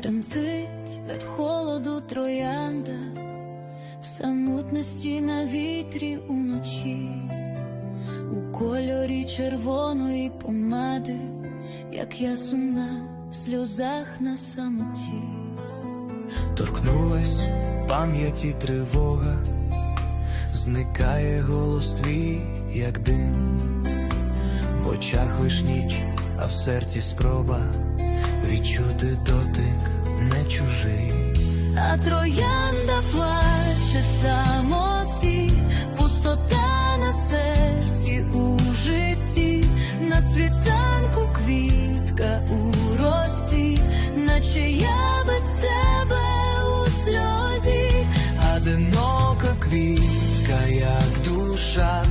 Тремтить від холоду троянда, в самотності на вітрі уночі, у кольорі червоної помади, як я сумна в сльозах на самоті. Торкнулась пам'яті тривога, зникає голос твій, як дим, в очах лиш ніч, а в серці спроба відчути чужий а троянда плаче в самоті, пустота на серці у житті, на світанку квітка у росі, наче я без тебе у сльозі, одинока квітка, як душа.